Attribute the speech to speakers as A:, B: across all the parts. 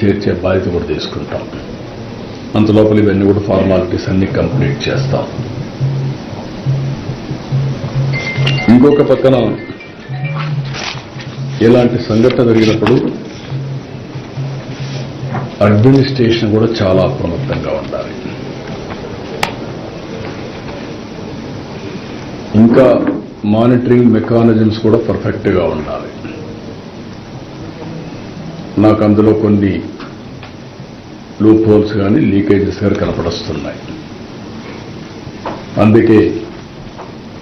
A: చేర్చే బాధ్యత కూడా తీసుకుంటాం. అంత లోపల ఇవన్నీ కూడా ఫార్మాలిటీస్ అన్ని కంప్లీట్ చేస్తాం. ఇంకొక పక్కన ఇలాంటి సంఘటన జరిగినప్పుడు అడ్మినిస్ట్రేషన్ కూడా చాలా అప్రమత్తంగా ఉండాలి. ఇంకా మానిటరింగ్ మెకానిజమ్స్ కూడా పర్ఫెక్ట్గా ఉండాలి. నాకు అందులో కొన్ని లూప్ హోల్స్ కానీ లీకేజెస్ కానీ కనపడొస్తున్నాయి. అందుకే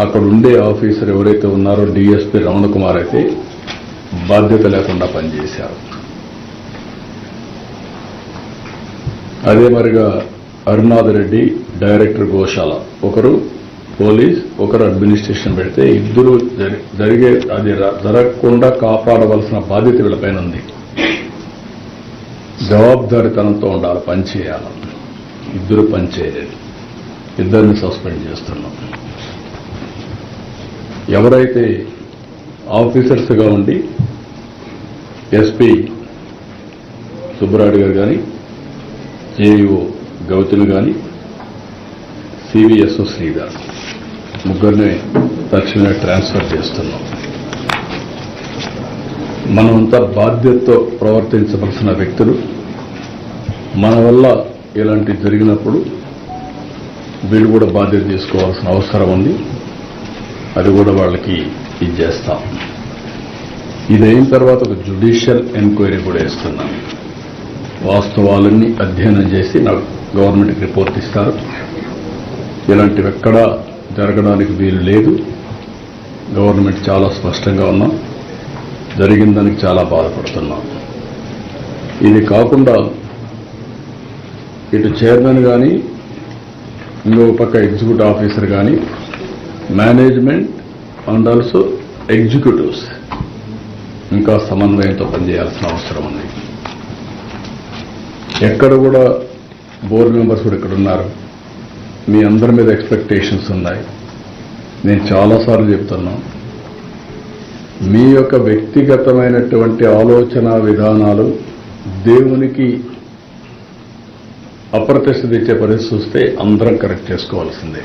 A: అక్కడ ఉండే ఆఫీసర్ ఎవరైతే ఉన్నారో డిఎస్పీ రమణ కుమార్ అయితే బాధ్యత లేకుండా పనిచేశారు. అదే మరిగా అరుణాథ్ రెడ్డి డైరెక్టర్ గోశాల ఒకరు పోలీస్ ఒకరు అడ్మినిస్ట్రేషన్ పెడితే ఇద్దరు జరి- జరిగే అది జరగకుండా కాపాడవలసిన బాధ్యత వీళ్ళపైన ఉంది. జవాబుదారితనంతో ఉండాలి పని చేయాలి. ఇద్దరు పని చేయలేదు. ఇద్దరిని సస్పెండ్ చేస్తున్నాం. ఎవరైతే ఆఫీసర్స్గా ఉండి ఎస్పీ సుబ్బరాయుడు గారు కానీ జేఈఓ గౌతులు కానీ సివిఎస్ఓ శ్రీధర్ ముగ్గురిని తక్షణమే ట్రాన్స్ఫర్ చేస్తున్నాం. మనమంతా బాధ్యతతో ప్రవర్తించవలసిన వ్యక్తులు. మన వల్ల ఇలాంటి జరిగినప్పుడు వీళ్ళు కూడా బాధ్యత తీసుకోవాల్సిన అవసరం ఉంది. అది కూడా వాళ్ళకి ఇది చేస్తాం. ఇది అయిన తర్వాత ఒక జ్యుడిషియల్ ఎంక్వైరీ కూడా ఇస్తున్నాం వాస్తవాలన్నీ అధ్యయనం చేసి నాకు గవర్నమెంట్కి రిపోర్ట్ ఇస్తారు. ఇలాంటివి ఎక్కడా జరగడానికి వీలు లేదు. గవర్నమెంట్ చాలా స్పష్టంగా ఉన్నాం. జరిగిందని చాలా బాధపడుతున్నాం. ఇది కాకుండా ఇటు చైర్మన్ కానీ ఇంకొక పక్క ఎగ్జిక్యూటివ్ ఆఫీసర్ కానీ మేనేజ్మెంట్ అండ్ ఆల్సో ఎగ్జిక్యూటివ్స్ ఇంకా సమన్వయంతో పనిచేయాల్సిన అవసరం ఉంది. ఎక్కడ కూడా బోర్డు మెంబర్స్ కూడా ఇక్కడ ఉన్నారు. మీ అందరి మీద ఎక్స్పెక్టేషన్స్ ఉన్నాయి. నేను చాలాసార్లు చెప్తున్నాను. మీ యొక్క వ్యక్తిగతమైనటువంటి ఆలోచన విధానాలు దేవునికి అప్రతిష్ట తెచ్చే పరిస్థితి వస్తే అందరం కరెక్ట్ చేసుకోవాల్సిందే.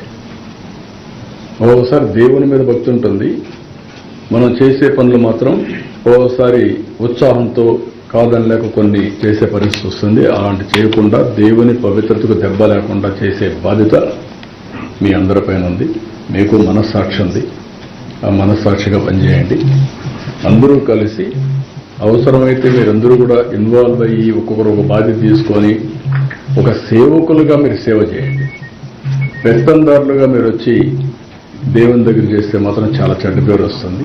A: ఓసారి దేవుని మీద భక్తి ఉంటుంది. మనం చేసే పనులు మాత్రం ఓసారి ఉత్సాహంతో కాదని లేక కొన్ని చేసే పరిస్థితి వస్తుంది. అలాంటి చేయకుండా దేవుని పవిత్రతకు దెబ్బ లేకుండా చేసే బాధ్యత మీ అందరిపైన ఉంది. మీకు మనస్సాక్షి ఉంది. మనస్సాక్షిగా పనిచేయండి. అందరూ కలిసి అవసరమైతే మీరందరూ కూడా ఇన్వాల్వ్ అయ్యి ఒక్కొక్కరు ఒక బాధ్యత తీసుకొని ఒక సేవకులుగా మీరు సేవ చేయండి. పెత్తందారులుగా మీరు వచ్చి దేవుని దగ్గర చేస్తే మాత్రం చాలా చెడ్డ పేరు వస్తుంది.